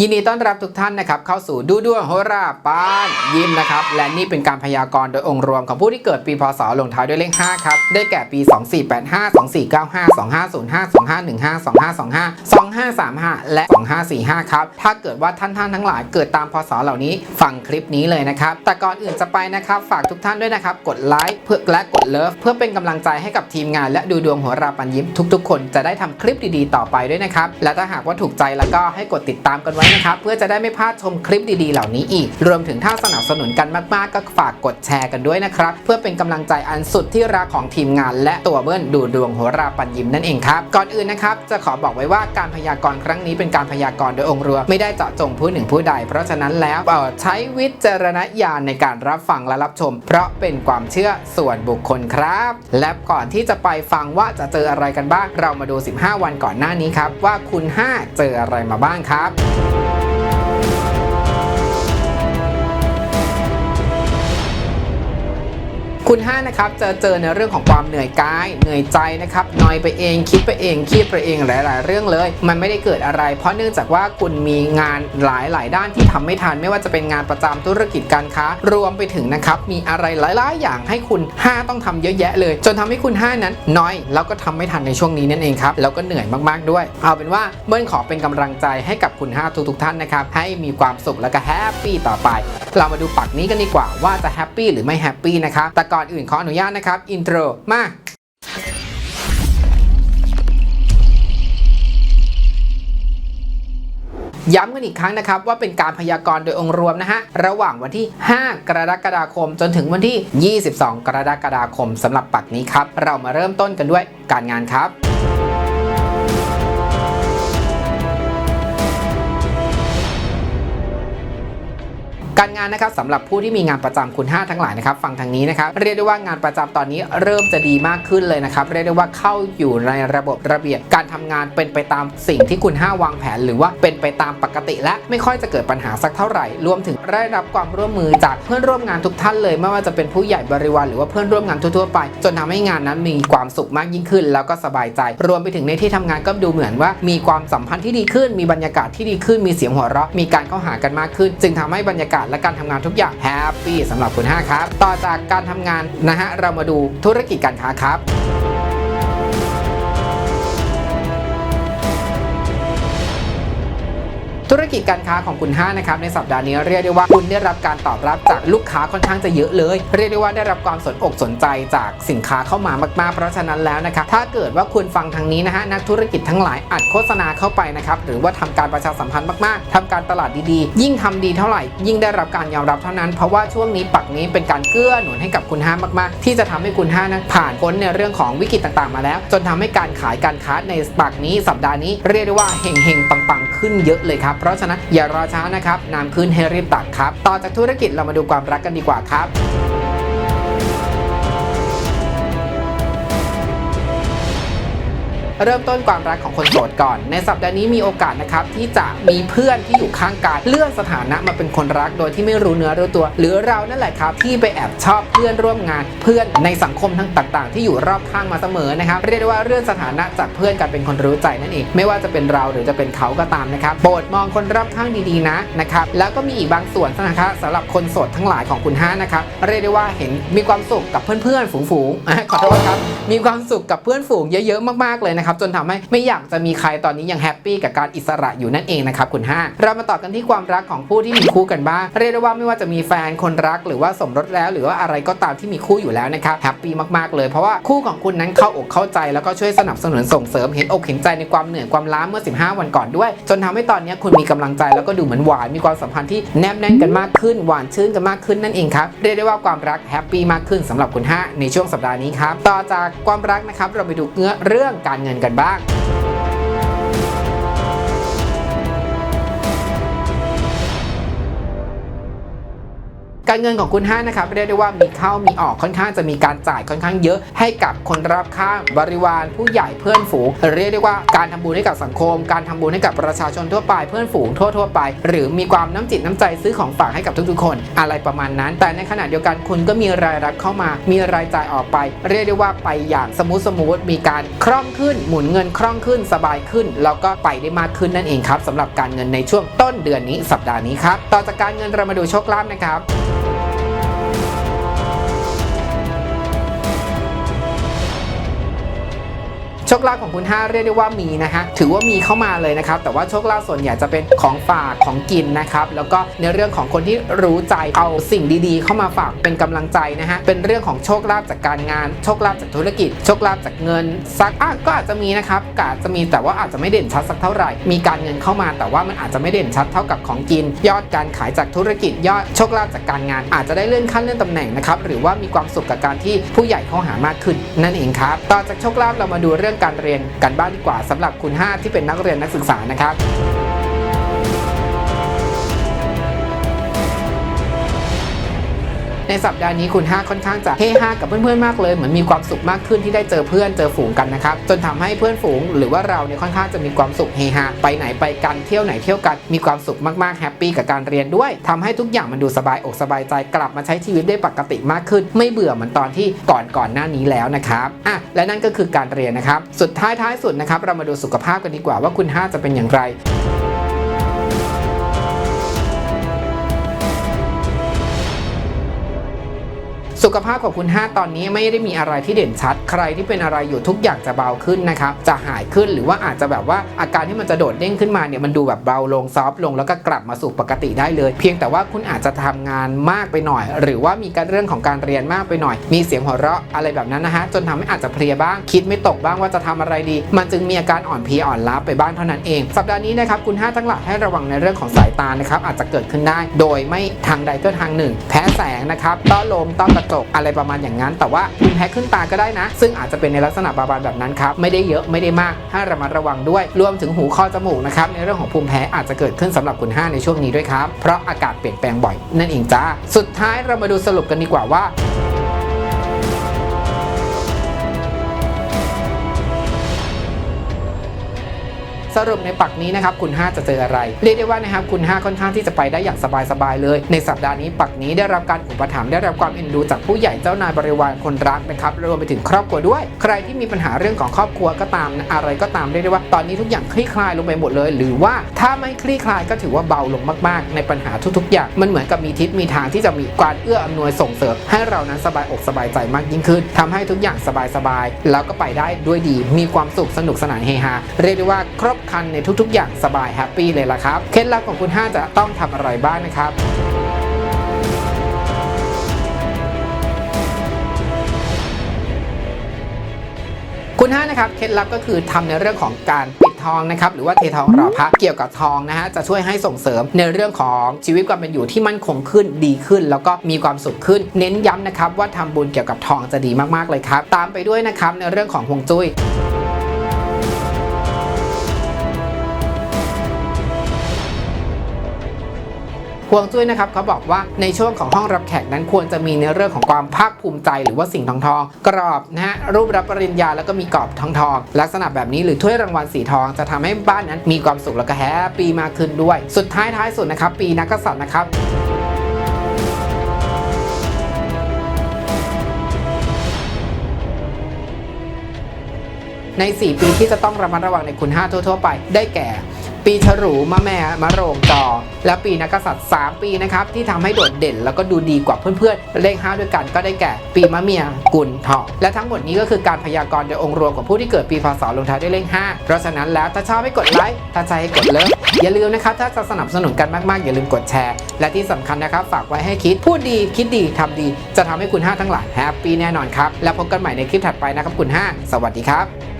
ยินดีต้อนรับทุกท่านนะครับเข้าสู่ดูดวงโหราปานยิ้มนะครับและนี่เป็นการพยากรณ์โดยองค์รวมของผู้ที่เกิดปีพศลงท้ายด้วยเลข 5 ครับ ได้แก่ปี 2485 2495 2505 2515 2525 2535 และ 2545 ครับ ถ้าเกิดว่าท่านท่านทั้งหลายเกิดตามพศเหล่านี้ฟังคลิปนี้เลยนะครับ แต่ก่อนอื่นจะไปนะครับ ฝากทุกท่านด้วยนะครับ กดไลค์เพื่อและกดเลิฟเพื่อเป็นกำลังใจให้กับทีมงาน และดูดวงโหราปันยิ้มทุก ๆ คนจะได้ทำคลิปดีๆ ต่อไปด้วยนะครับและถ้าหากว่าถูกใจแล้วก็ให้กดติดตามกันไว้นะครับเพื่อจะได้ไม่พลาดชมคลิปดีๆ เหล่านี้อีก รวมถึงถ้าสนับสนุนกันมากๆ ก็ฝากกดแชร์กันด้วยนะครับเพื่อเป็นกำลังใจอันสุดที่รักของทีมงาน และตัวเบิ้ลดูดวงโหราปันยิมนั่นเองครับก่อนอื่นนะครับจะขอบอกไว้ว่าการพยากรณ์ครั้งนี้เป็นการพยากรณ์โดยองค์รวมไม่ได้เจาะจงผู้หนึ่งผู้ใด เพราะฉะนั้นแล้วใช้วิจารณญาณในการรับฟังและรับชม เพราะเป็นความเชื่อส่วนบุคคลครับ และก่อนที่จะไปฟังว่าจะเจออะไรกันบ้าง เรามาดู 15 วันก่อนหน้านี้ครับ ว่าคุณ 5 เจออะไรมาบ้างครับ Bye. คุณ5นะครับเจอเจอในเรื่องของความเหนื่อยกาย เหนื่อยใจนะครับนอยไปเองคิดไปเองเครียดไปเองหลาย ๆ เรื่องเลย มันไม่ได้เกิดอะไร เพราะเนื่องจากว่าคุณมีงานหลาย ๆ ด้านที่ทำไม่ทัน ไม่ว่าจะเป็นงานประจำธุรกิจการค้า รวมไปถึงนะครับมีอะไรหลาย ๆ อย่างให้คุณ 5 ต้องทำเยอะแยะเลย จนทำให้คุณ 5 นั้นน้อยแล้วก็ทำไม่ทันในช่วงนี้นั่นเองครับแล้วก็เหนื่อยมาก ๆ ด้วย เอาเป็นว่าเบิ้ลขอเป็นกำลังใจให้กับคุณ 5 ทุก ๆ ท่านนะครับให้มีความสุขและก็แฮปปี้ต่อไป เรามาดูปักนี้กันดีกว่าว่าจะแฮปปี้หรือไม่แฮปปี้นะครับ แต่ก่อนอื่นขออนุญาตนะครับ อินโทร มาย้ำกันอีกครั้งนะครับว่าเป็นการพยากรณ์โดยองค์รวมนะฮะ ระหว่างวันที่ 5 กรกฎาคม จนถึงวันที่ 22 กรกฎาคมสำหรับปักนี้ครับ เรามาเริ่มต้นกันด้วยการงานครับ การงานนะครับสำหรับผู้ที่มีงานประจำคุณ 5 ทั้งหลายนะครับฟังทางนี้นะครับเรียกได้ว่างานประจำตอนนี้เริ่มจะดีมากขึ้นเลยนะครับเรียกได้ว่าเข้าอยู่ในระบบระเบียบการทำงานเป็นไปตามสิ่งที่คุณ 5 วางแผน หรือว่าเป็นไปตามปกติ และไม่ค่อยจะเกิดปัญหาสักเท่าไหร่ รวมถึงได้รับความร่วมมือจากเพื่อนร่วมงานทุกท่านเลย ไม่ว่าจะเป็นผู้ใหญ่บริวารหรือว่าเพื่อนร่วมงานทั่วๆไป จนทำให้งานนั้นมีความสุขมากยิ่งขึ้น แล้วก็สบายใจ รวมไปถึงในที่ทำงานก็ดูเหมือนว่า มีความสัมพันธ์ที่ดีขึ้น มีบรรยากาศที่ดีขึ้น มีเสียงหัวเราะ มีการเข้าหากันมากขึ้น จึงทำให้บรรยากาศและการทำงานทุกอย่างแฮปปี้สำหรับคุณ5ครับ ต่อจากการทำงานนะฮะเรามาดูธุรกิจการค้าครับ กิจการค้าของคุณ5นะครับในสัปดาห์นี้เรียกได้ว่าคุณได้รับการตอบรับจากลูกค้าค่อนข้างจะเยอะเลย เรียกได้ว่าได้รับความสนอกสนใจจากสินค้าเข้ามามากๆ เพราะฉะนั้นแล้วนะครับถ้าเกิดว่าคุณฟังทางนี้นะฮะนักธุรกิจทั้งหลายอัดโฆษณาเข้าไปนะครับหรือว่าทำการประชาสัมพันธ์มากๆทำการตลาดดีๆ ยิ่งทำดีเท่าไหร่ ยิ่งได้รับการยอมรับเท่านั้น เพราะว่าช่วงนี้ปักนี้เป็นการเกื้อหนุนให้กับคุณ5มากๆ ที่จะทำให้คุณ5นั้นผ่านพ้นในเรื่องของวิกฤตต่างๆมาแล้ว จนทำให้การขายการค้าในปักนี้สัปดาห์นี้เรียกได้ว่าเฮงๆปังๆขึ้นเยอะเลยครับเพราะฉะนั้นอย่ารอช้านะครับน้ำขึ้นให้รีบตักครับ ต่อจากธุรกิจเรามาดูความรักกันดีกว่าครับ เริ่มต้นความรักของคนโสดก่อน ในสัปดาห์นี้มีโอกาสนะครับที่จะมีเพื่อนที่อยู่ข้างกายเลื่อนสถานะมาเป็นคนรักโดยที่ไม่รู้เนื้อรู้ตัว หรือเรานั่นแหละครับที่ไปแอบชอบเพื่อนร่วมงานเพื่อนในสังคมทั้งต่าง ๆ ที่อยู่รอบข้างมาเสมอนะครับเรียกได้ว่าเลื่อนสถานะจากเพื่อนกลายเป็นคนรู้ใจนั่นเองไม่ว่าจะเป็นเราหรือจะเป็นเขาก็ตามนะครับโปรดมองคนรอบข้างดีๆนะนะครับแล้วก็มีอีกบางส่วนนะครับสำหรับคนโสดทั้งหลายของคุณห้านะครับเรียกได้ว่าเห็นมีความสุขกับเพื่อนๆฝูงๆขอโทษครับมีความสุขกับเพื่อนฝูงเยอะๆมากๆเลยนะครับจนทำให้ไม่อยากจะมีใครตอนนี้ยังแฮปปี้กับการอิสระอยู่นั่นเองนะครับคุณ5เรามาต่อกันที่ความรักของผู้ที่มีคู่กันบ้างเรียกได้ว่าไม่ว่าจะมีแฟนคนรักหรือว่าสมรสแล้ว หรือว่าอะไรก็ตามที่มีคู่อยู่แล้วนะครับแฮปปี้มากๆเลยเพราะว่าคู่ของคุณนั้นเข้าอกเข้าใจแล้วก็ช่วยสนับสนุนส่งเสริมเห็นอกเห็นใจในความเหนื่อยความล้าเมื่อ 15 วันก่อนด้วย จนทำให้ตอนนี้คุณมีกำลังใจแล้วก็ดูเหมือนหวานมีความสัมพันธ์ที่แนบแน่นกันมากขึ้นหวานชื่นกันมากขึ้นนั่นเองครับเรียกได้ว่าความรักแฮปปี้มากขึ้นสำหรับคุณ5ในช่วงสัปดาห์นี้ครับต่อจากความรักนะครับเราไปดูเนื้อเรื่องการเงินกันบ้าง การเงินของคุณ5นะครับเรียกได้ว่ามีเข้ามีออกค่อนข้างจะมีการจ่ายค่อนข้างเยอะ ให้กับคนรอบข้างบริวารผู้ใหญ่เพื่อนฝูงเรียกได้ว่าการทำบุญให้กับสังคม การทำบุญให้กับประชาชนทั่วไปเพื่อนฝูงทั่วทั่วๆไป หรือมีความน้ำจิตน้ำใจซื้อของฝากให้กับทุกๆ คน อะไรประมาณนั้น แต่ในขณะเดียวกันคุณก็มีรายรับเข้ามา มีรายจ่ายออกไป เรียกได้ว่าไปอย่างสมูทสมูทมีการคล่องขึ้น หมุนเงินคล่องขึ้นสบายขึ้น แล้วก็ไปได้มากขึ้นนั่นเองครับสำหรับการเงินในช่วงต้นเดือนนี้สัปดาห์นี้ครับต่อจากการเงินเรามาดูโชคลาภนะครับ ชคลาภของคุณ5เรียกได้ว่ามีนะฮะถือว่ามีเข้ามาเลยนะครับแต่ว่าโชคลาภส่วนใหญ่จะเป็นของฝากของกินนะครับแล้วก็ในเรื่องของคนที่รู้ใจเอาสิ่งดีๆ เข้ามาฝากเป็นกำลังใจนะฮะเป็นเรื่องของโชคลาภจากการงาน โชคลาภจากธุรกิจ โชคลาภจากเงินสักอะก็อาจจะมีนะครับก็อาจจะมีแต่ว่าอาจจะไม่เด่นชัดสักเท่าไหร่ มีการเงินเข้ามา แต่ว่ามันอาจจะไม่เด่นชัดเท่ากับของกิน ยอดการขายจากธุรกิจ ยอดโชคลาภจากการงาน อาจจะได้เลื่อนขั้นเลื่อนตำแหน่งนะครับหรือว่ามีความสุขกับการที่ผู้ใหญ่เข้าหามากขึ้นนั่นเองครับต่อจากโชคลาภเรามาดูเรื่องการเรียนกันบ้างดีกว่าสำหรับคุณ 5 ที่เป็นนักเรียนนักศึกษานะครับ ในสัปดาห์นี้คุณ5ค่อนข้างจะเฮฮากับเพื่อนๆมากเลย เหมือนมีความสุขมากขึ้นที่ได้เจอเพื่อนเจอฝูงกันนะครับจนทำให้เพื่อนฝูง หรือว่าเราเนี่ยค่อนข้างจะมีความสุขเฮฮาไปไหนไปกันเที่ยวไหนเที่ยวกันมีความสุขมากๆแฮปปี้กับการเรียนด้วยทำให้ทุกอย่างมันดูสบายอกสบายใจกลับมาใช้ชีวิตได้ปกติมากขึ้น ไม่เบื่อเหมือนตอนที่ก่อนก่อนหน้านี้แล้วนะครับอะและนั่นก็คือการเรียนนะครับ สุดท้ายท้ายสุดนะครับ เรามาดูสุขภาพกันดีกว่าว่าคุณ 5 จะเป็นอย่างไร สุขภาพของคุณ 5 ตอนนี้ไม่ได้มีอะไรที่เด่นชัด ใครที่เป็นอะไรอยู่ทุกอย่างจะเบาขึ้นนะครับจะหายขึ้นหรือว่าอาจจะแบบว่าอาการที่มันจะโดดเด้งขึ้นมาเนี่ยมันดูแบบเบาลงซอฟต์ลงแล้วก็กลับมาสู่ปกติได้เลย เพียงแต่ว่าคุณอาจจะทำงานมากไปหน่อย หรือว่ามีการเรื่องของการเรียนมากไปหน่อย มีเสียงหัวเราะอะไรแบบนั้นนะฮะจนทำให้อาจจะเพลียบ้าง คิดไม่ตกบ้างว่าจะทำอะไรดี มันจึงมีอาการอ่อนเพลียอ่อนล้าไปบ้างเท่านั้นเอง สัปดาห์นี้นะครับคุณ 5 ทั้งหลายให้ระวังในเรื่องของสายตานะครับอาจจะเกิดขึ้นได้ โดยไม่ทางใดก็ทางหนึ่ง แพ้แสงนะครับต้อลมต้อกระจกอะไรประมาณอย่างนั้น แต่ว่าภูมิแพ้ขึ้นตาก็ได้นะ ซึ่งอาจจะเป็นในลักษณะบาบานแบบนั้นครับ ไม่ได้เยอะไม่ได้มากให้ระมัดระวังด้วย รวมถึงหูคอจมูกนะครับ ในเรื่องของภูมิแพ้อาจจะเกิดขึ้นสำหรับคุณ5ในช่วงนี้ด้วยครับ เพราะอากาศเปลี่ยนแปลงบ่อย นั่นเองจ้า สุดท้ายเรามาดูสรุปกันดีกว่าว่า สรุปในปักนี้นะครับคุณ 5 จะเจออะไร เรียกได้ว่านะครับคุณ 5 ค่อนข้างที่จะไปได้อย่างสบายๆเลย ในสัปดาห์นี้ปักนี้ได้รับการอุปถัมภ์ได้รับความเอ็นดูจากผู้ใหญ่เจ้านายบริวารคนรักนะครับรวมไปถึงครอบครัวด้วย ใครที่มีปัญหาเรื่องของครอบครัวก็ตามนะอะไรก็ตามเรียกได้ว่าตอนนี้ทุกอย่างคลี่คลายลงไปหมดเลย หรือว่าถ้าไม่คลี่คลายก็ถือว่าเบาลงมากๆ ในปัญหาทุกๆอย่างมันเหมือนกับมีทิศมีทางที่จะมีการเอื้ออำนวยส่งเสริมให้เรานั้นสบายอกสบายใจมากยิ่งขึ้นทำให้ทุกอย่างสบายๆแล้วก็ไปได้ด้วยดี มีความสุขสนุกสนานเฮฮาเรียกได้ว่าครบคันในทุกๆ อย่างสบายแฮปปี้เลยล่ะครับ เคล็ดลับของคุณ 5 จะต้องทำอะไรบ้างนะครับคุณห้านะครับ เคล็ดลับก็คือทำในเรื่องของการปิดทองนะครับ หรือว่าเททองหล่อพระเกี่ยวกับทองนะฮะ จะช่วยให้ส่งเสริมในเรื่องของชีวิตความเป็นอยู่ที่มั่นคงขึ้นดีขึ้น แล้วก็มีความสุขขึ้น เน้นย้ำนะครับว่าทำบุญเกี่ยวกับทองจะดีมากๆเลยครับ ตามไปด้วยนะครับในเรื่องของฮวงจุ้ย วงจุ้ยนะครับเขาบอกว่าในช่วงของห้องรับแขกนั้นควรจะมีในเรื่องของความภาคภูมิใจ หรือว่าสิ่งทองทองกรอบนะฮะรูปรับปริญญาแล้วก็มีกรอบทองทองลักษณะแบบนี้หรือถ้วยรางวัลสีทอง จะทำให้บ้านนั้นมีความสุขแล้วก็แฮปปี้มากขึ้นด้วย สุดท้ายท้ายสุดนะครับ ปีนักกษัตริย์นะครับใน 4 ปีที่จะต้องระมัดระวังในคุณ 5 ทั่ว ๆ ไป ได้แก่ ปีฉลูมะแม่มะโรงจอและปีนักกษัตริย์ 3 ปีนะครับที่ทำให้โดดเด่นแล้วก็ดูดีกว่าเพื่อนๆ เลข 5 ด้วยกันก็ได้แก่ ปีมะเมียกุลทองและทั้งหมดนี้ก็คือการพยากรณ์โดยองค์รวมของผู้ที่เกิดปีพศลงท้ายด้วยเลข 5 เพราะฉะนั้นแล้วถ้าชอบให้กดไลค์ถ้าใช่ให้กดเลิฟอย่าลืมนะครับถ้าจะสนับสนุนกันมากๆ อย่าลืมกดแชร์ และที่สำคัญนะครับฝากไว้ให้คิดพูดดีคิดดีทำดี จะทำให้คุณ 5 ทั้งหลายแฮปปี้แน่นอนครับแล้วพบกันใหม่ในคลิปถัดไปนะครับคุณ 5 สวัสดีครับ